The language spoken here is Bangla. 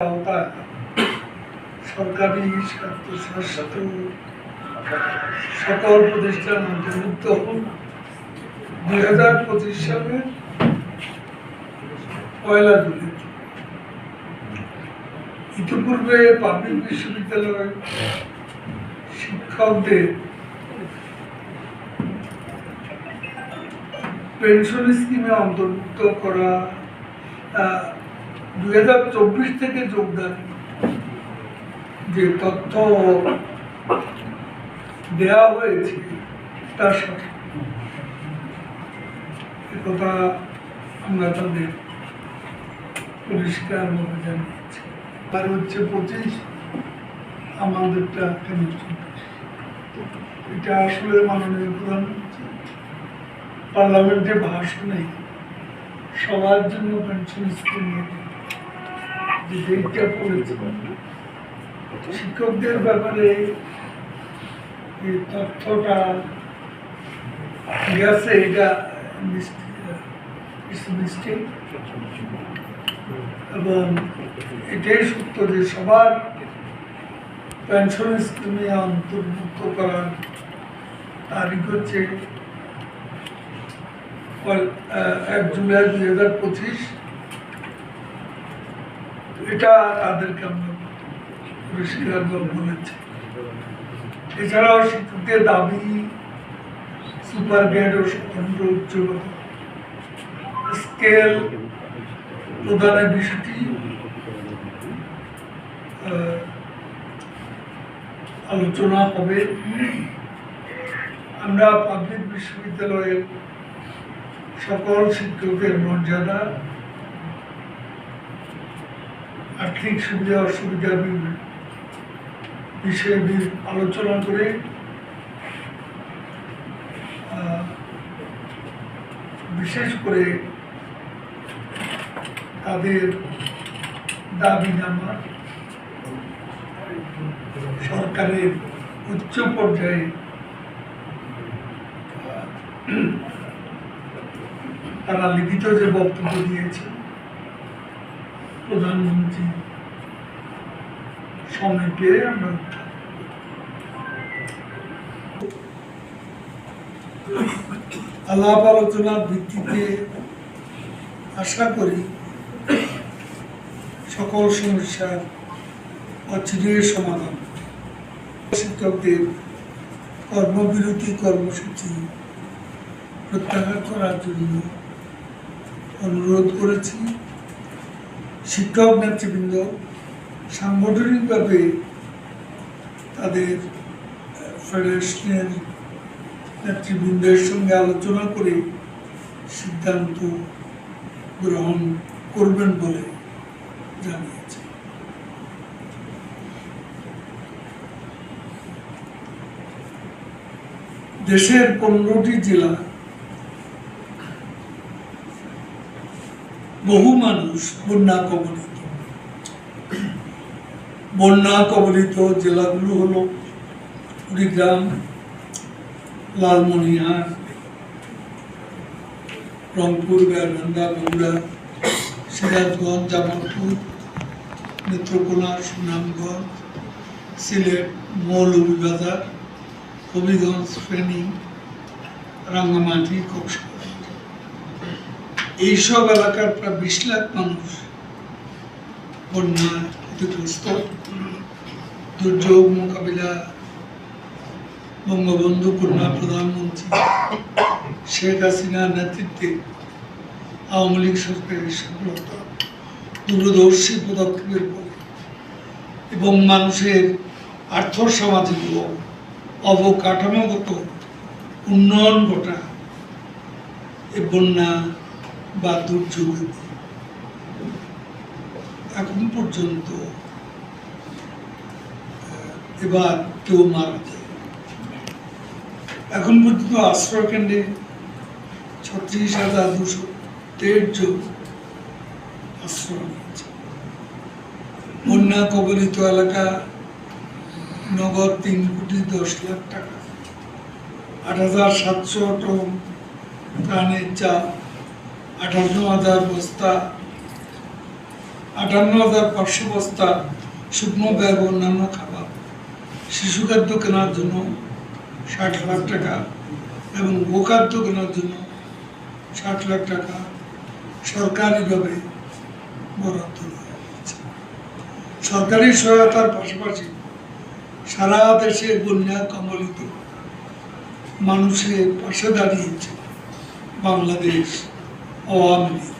আওতা সরকারি স্বাস্থ্য সকল প্রতিষ্ঠান অন্তর্ভুক্ত হন। দুই হাজার পঁচিশ সালের পয়লা জুলাই। ইতিপূর্বে পাবলিক বিশ্ববিদ্যালয় শিক্ষকদের পেনশন স্কিমে অন্তর্ভুক্ত করা দুই হাজার চব্বিশ থেকে যোগদান। যে তথ্য দেওয়া হয়েছে তার সাথে। কথা আমরা তাদের পরিষ্কারভাবে জানিয়েছি। আর হচ্ছে পঁচিশ, আমাদেরটা কেন এটা আসলে মাননীয় প্রধানমন্ত্রী। পার্লামেন্টে ভাষণে সবার জন্য পেনশন স্কিম শিক্ষকদের ব্যাপারে তথ্যটা এটা মিস্টেক। এবং এটাই সত্য যে সবার পেনশন স্কিমে অন্তর্ভুক্ত করার তারিখ হচ্ছে এক জুলাই দুই হাজার পঁচিশ। এটা তাদেরকে আমরা পরিষ্কার বলেছি এছাড়াও শিক্ষকদের দাবি, সুপার গ্রেড ও স্বতন্ত্র উচ্চগত স্কেল প্রদানের বিষয়টি আলোচনা হবে। আমরা পাবলিক বিশ্ববিদ্যালয়ের সকল শিক্ষকের মর্যাদা আর্থিক সুবিধা, অসুবিধা বিষয়ে আলোচনা করে বিশেষ করে তাদের দাবি নামা সরকারের উচ্চ পর্যায়ে তারা লিখিত যে বক্তব্য দিয়েছে প্রধানমন্ত্রী। সময় পেয়ে আমরা আলাপ আলোচনার ভিত্তিতে আশা করি সকল সমস্যার অচিরের সমাধান শিক্ষকদের কর্মবিরতি কর্মসূচি প্রত্যাহার করার জন্য অনুরোধ করেছি। শিক্ষক নেতৃবৃন্দ সাংগঠনিকভাবে তাদের ফেডারেশনের নেতৃবৃন্দের সঙ্গে আলোচনা করে সিদ্ধান্ত গ্রহণ করবেন বলে জানিয়েছে। দেশের পনেরোটি জেলা বহু মানুষ বন্যা কবলিত। বন্যা কবলিত জেলাগুলো হলো কুড়িগ্রাম, লালমনিরহাট, রংপুর, গাইবান্ধা, বগুড়া, সিরাজগঞ্জ, জামালপুর, নেত্রকোনা, সুনামগঞ্জ, সিলেট মৌলভীবাজার হবিগঞ্জ, ফেনী, রাঙ্গামাটি, কক্সবাজার। এইসব এলাকার প্রায় বিশ লাখ মানুষ বন্যা ক্ষতিগ্রস্ত। দুর্যোগ মোকাবিলা, বঙ্গবন্ধু কন্যা প্রধানমন্ত্রী শেখ হাসিনার নেতৃত্বে আওয়ামী লীগ সরকারের সফলতা, দূরদর্শী পদক্ষেপের ফলে এবং মানুষের আর্থ সামাজিক ও অবকাঠামোগত উন্নয়ন ঘটা এ বন্যা বা দুর্যোগে এখন পর্যন্ত এবার কেউ মারা যায়। এখন পর্যন্ত আশ্রয় কেন্দ্রে ছত্রিশ হাজার দুশো দেড় জন আশ্রয় নিয়েছে। বন্যা কবলিত এলাকা নগদ তিন কোটি দশ লাখ টাকা। আট হাজার সাতশো টন প্রাণের চাপ আঠারো হাজার বস্তা, আটান্ন হাজার পাঁচশো বস্তা শুকনো ব্যাগ অন্যান্য খাবার। শিশু খাদ্য কেনার জন্য ষাট লাখ টাকা এবং গোখাদ্য কেনার জন্য ষাট লাখ টাকা সরকারিভাবে বরাদ্দ দেওয়া হয়েছে। সরকারি সহায়তার পাশাপাশি সারা দেশে বন্যা কবলিত মানুষের পাশে দাঁড়িয়েছে বাংলাদেশ। আওয়ামী লীগ